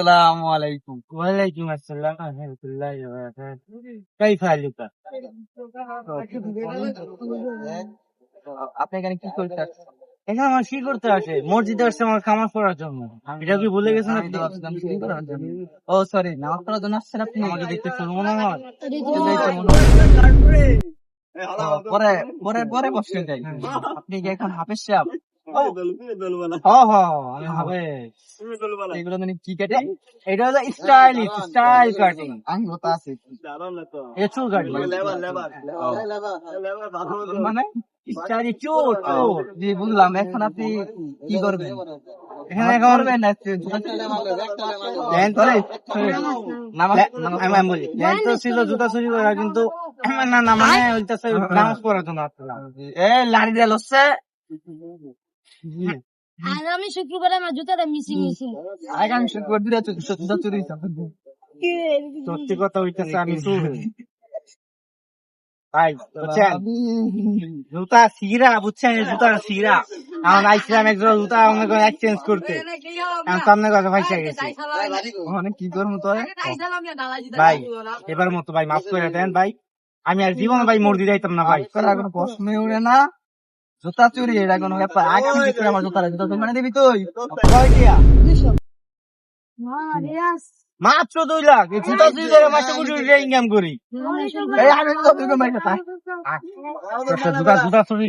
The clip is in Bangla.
আসসালামু আলাইকুম ওয়ালাইকুম আসসালাম আলহামদুলিল্লাহ কাইফা আলুকা? আপনি এখানে কি করতে আসছেন? এখানে আমার কি করতে আসে? মসজিদে আসছে আমার খামার করার জন্য। এটা কি ভুলে গেছেন আপনি। ও সরি নামাজ পড়ার জন্য আসছেন আপনি? আমাকে দেখতে মনে হয়। পরে পরে পরে বসে যাই আপনি কি এখন হাফেজ সাহেব? মানে কি কেটে এটা হলো স্টাইলিশ স্টাইল কাটিং আমি হতা আছে। এটা চুল কাটিং মানে জি বুঝলাম এখন আপনি কি করবেন? এখানে করবেন না তো ছিল জুতা চুরি করা কিন্তু না না মানে নামাজ পড়ার জন্য এ লাড়ি দিয়ে লচ্ছে আগামী শুক্রবারে আমার জুতাটা মিসিং মিসিং আগামী শুক্রবার দুটা চুরি দুটা চুরি সত্যি কথা হইতেছে আমি ভাই বুঝছেন? জুতা সিরা বুঝছেন? জুতা সিরা এখন একজন জুতা মনে এক্সচেঞ্জ করতে। এখন সামনে কথা ভাই গেছে। ওখানে কি করব তো ভাই এবার মতো ভাই মাফ করে দেন ভাই। আমি আর জীবন ভাই মর্দি যাইতাম না ভাই। কোনো প্রশ্নই উঠে না। জুতা চুরি এটা কোনো ব্যাপার। আগে কি করে আমার জুতা জুতা তুমি মানে দিবি তুই? মাত্র দুই লাখ। এই জুতা চুরি করে মাসে কোটি টাকা ইনকাম করি। এই আমি তো দুটো মাইকে থাক। আচ্ছা, জুতা জুতা চুরি।